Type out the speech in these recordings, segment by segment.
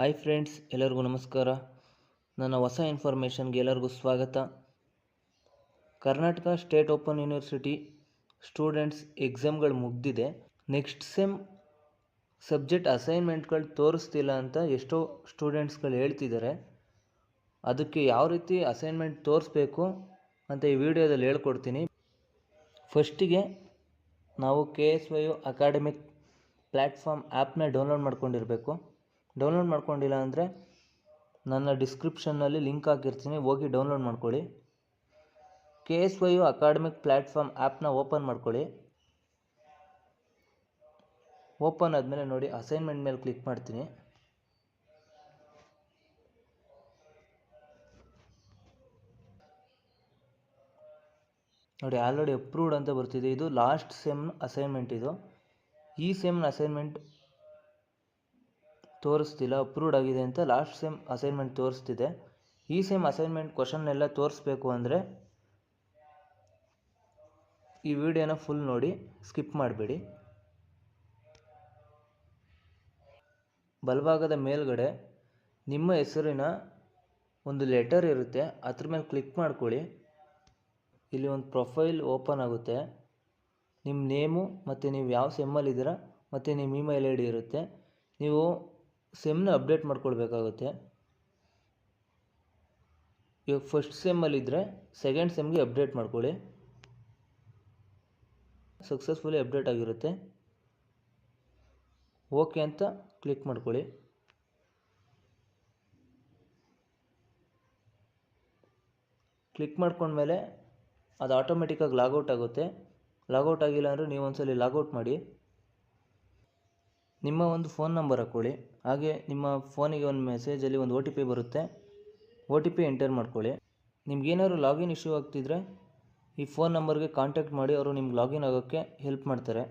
Hi friends, ಎಲ್ಲರಿಗೂ ನಮಸ್ಕಾರ. ನನ್ನ ಹೊಸ ಇನ್ಫಾರ್ಮೇಷನ್ಗೆ ಎಲ್ಲರಿಗೂ ಸ್ವಾಗತ. Karnataka state open university students ಎಕ್ಸಾಮ್ಗಳು ಮುಗ್ದಿದೆ. ನೆಕ್ಸ್ಟ್ ಸೆಮ್ ಸಬ್ಜೆಕ್ಟ್ ಅಸೈನ್ಮೆಂಟ್ಗಳು ತೋರಿಸ್ತಿಲ್ಲ ಅಂತ ಎಷ್ಟೋ ಸ್ಟೂಡೆಂಟ್ಸ್ಗಳು ಹೇಳ್ತಿದ್ದಾರೆ. ಅದಕ್ಕೆ ಯಾವ ರೀತಿ ಅಸೈನ್ಮೆಂಟ್ ತೋರಿಸ್ಬೇಕು ಅಂತ ಈ ವಿಡಿಯೋದಲ್ಲಿ ಹೇಳ್ಕೊಡ್ತೀನಿ. ಫಸ್ಟಿಗೆ ನಾವು K S Y U academic platform ಆ್ಯಪ್ನ ಡೌನ್ಲೋಡ್ ಮಾಡ್ಕೊಂಡಿರಬೇಕು. ಡೌನ್ಲೋಡ್ ಮಾಡ್ಕೊಂಡಿಲ್ಲ ಅಂದರೆ ನನ್ನ ಡಿಸ್ಕ್ರಿಪ್ಷನ್ನಲ್ಲಿ ಲಿಂಕ್ ಹಾಕಿರ್ತೀನಿ. ಹೋಗಿ ಡೌನ್ಲೋಡ್ ಮಾಡ್ಕೊಳ್ಳಿ. K S Y U academic platform ಆ್ಯಪ್ನ ಓಪನ್ ಮಾಡ್ಕೊಳ್ಳಿ. ಓಪನ್ ಆದಮೇಲೆ ನೋಡಿ ಅಸೈನ್ಮೆಂಟ್ ಮೇಲೆ ಕ್ಲಿಕ್ ಮಾಡ್ತೀನಿ. ನೋಡಿ ಆಲ್ರೆಡಿ ಅಪ್ರೂವ್ಡ್ ಅಂತ ಬರ್ತಿದೆ. ಇದು ಲಾಸ್ಟ್ ಸೆಮ್ ಅಸೈನ್ಮೆಂಟ್ ಇದು. ಈ ಸೆಮ್ನ ಅಸೈನ್ಮೆಂಟ್ ತೋರಿಸ್ತಿಲ್ಲ ಅಪ್ರೂವ್ಡ್ ಆಗಿದೆ ಅಂತ ಲಾಸ್ಟ್ ಸೇಮ್ ಅಸೈನ್ಮೆಂಟ್ ತೋರಿಸ್ತಿದೆ. ಈ ಸೇಮ್ ಅಸೈನ್ಮೆಂಟ್ ಕ್ವಶನ್ನೆಲ್ಲ ತೋರಿಸ್ಬೇಕು ಅಂದರೆ ಈ ವಿಡಿಯೋನ ಫುಲ್ ನೋಡಿ ಸ್ಕಿಪ್ ಮಾಡಬೇಡಿ. ಬಲಭಾಗದ ಮೇಲ್ಗಡೆ ನಿಮ್ಮ ಹೆಸರಿನ ಒಂದು ಲೆಟರ್ ಇರುತ್ತೆ, ಅದ್ರ ಮೇಲೆ ಕ್ಲಿಕ್ ಮಾಡ್ಕೊಳ್ಳಿ. ಇಲ್ಲಿ ಒಂದು ಪ್ರೊಫೈಲ್ ಓಪನ್ ಆಗುತ್ತೆ. ನಿಮ್ಮ ನೇಮು ಮತ್ತು ನೀವು ಯಾವ ಸೆಮ್ಮಲ್ಲಿದ್ದೀರಾ ಮತ್ತು ನಿಮ್ಮ ಇಮೇಲ್ ಐ ಡಿ ಇರುತ್ತೆ. ನೀವು ಸೆಮ್ನ ಅಪ್ಡೇಟ್ ಮಾಡ್ಕೊಳ್ಬೇಕಾಗುತ್ತೆ. ಇವಾಗ ಫಸ್ಟ್ ಸೆಮ್ಮಲ್ಲಿದ್ದರೆ ಸೆಕೆಂಡ್ ಸೆಮ್ಗೆ ಅಪ್ಡೇಟ್ ಮಾಡ್ಕೊಳ್ಳಿ. ಸಕ್ಸಸ್ಫುಲಿ ಅಪ್ಡೇಟ್ ಆಗಿರುತ್ತೆ. ಓಕೆ ಅಂತ ಕ್ಲಿಕ್ ಮಾಡ್ಕೊಳ್ಳಿ. ಕ್ಲಿಕ್ ಮಾಡ್ಕೊಂಡ್ಮೇಲೆ ಅದು ಆಟೋಮೆಟಿಕ್ಕಾಗಿ ಲಾಗೌಟ್ ಆಗುತ್ತೆ. ಲಾಗೌಟ್ ಆಗಿಲ್ಲ ಅಂದರೆ ನೀವು ಒಂದ್ಸಲಿ ಲಾಗೌಟ್ ಮಾಡಿ. ನಿಮ್ಮ ಒಂದು ಫೋನ್ ನಂಬರ್ ಹಾಕ್ಕೊಳ್ಳಿ ಹಾಗೆ ನಿಮ್ಮ ಫೋನಿಗೆ ಒಂದು ಮೆಸೇಜಲ್ಲಿ ಒಂದು ಒ ಟಿ ಪಿ ಬರುತ್ತೆ. ಒ ಟಿ ಪಿ ಎಂಟರ್ ಮಾಡ್ಕೊಳ್ಳಿ. ನಿಮ್ಗೇನಾದ್ರು ಲಾಗಿನ್ ಇಶ್ಯೂ ಆಗ್ತಿದ್ರೆ ಈ ಫೋನ್ ನಂಬರ್ಗೆ ಕಾಂಟ್ಯಾಕ್ಟ್ ಮಾಡಿ ಅವರು ನಿಮ್ಗೆ ಲಾಗಿನ್ ಆಗೋಕ್ಕೆ ಹೆಲ್ಪ್ ಮಾಡ್ತಾರೆ.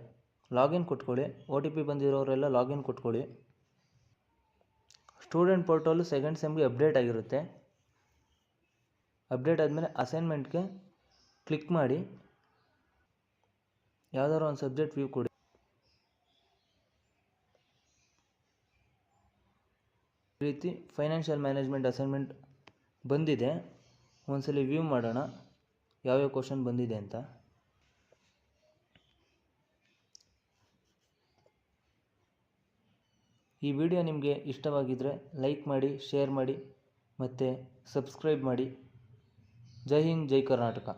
ಲಾಗಿನ್ ಕೊಟ್ಕೊಳ್ಳಿ. ಒ ಟಿ ಪಿ ಬಂದಿರೋರೆಲ್ಲ ಲಾಗಿನ್ ಕೊಟ್ಕೊಳ್ಳಿ. ಸ್ಟೂಡೆಂಟ್ ಪೋರ್ಟಲು ಸೆಕೆಂಡ್ ಸೆಮ್ಗೆ ಅಪ್ಡೇಟ್ ಆಗಿರುತ್ತೆ. ಅಪ್ಡೇಟ್ ಆದಮೇಲೆ ಅಸೈನ್ಮೆಂಟ್ಗೆ ಕ್ಲಿಕ್ ಮಾಡಿ. ಯಾವ್ದಾದ್ರು ಒಂದು ಸಬ್ಜೆಕ್ಟ್ ವ್ಯೂ ಕೊಡಿ. ರೀತಿ ಫೈನಾನ್ಷಿಯಲ್ ಮ್ಯಾನೇಜ್ಮೆಂಟ್ ಅಸೈನ್ಮೆಂಟ್ ಬಂದಿದೆ. ಒಂದ್ಸಲಿ ವ್ಯೂ ಮಾಡೋಣ. ಯಾವ್ಯಾವ ಕ್ವಶನ್ ಬಂದಿದೆ ಅಂತ. ಈ ವಿಡಿಯೋ ನಿಮಗೆ ಇಷ್ಟವಾಗಿದ್ದರೆ ಲೈಕ್ ಮಾಡಿ, ಶೇರ್ ಮಾಡಿ, ಮತ್ತು ಸಬ್ಸ್ಕ್ರೈಬ್ ಮಾಡಿ. ಜೈ ಹಿಂದ್, ಜೈ ಕರ್ನಾಟಕ.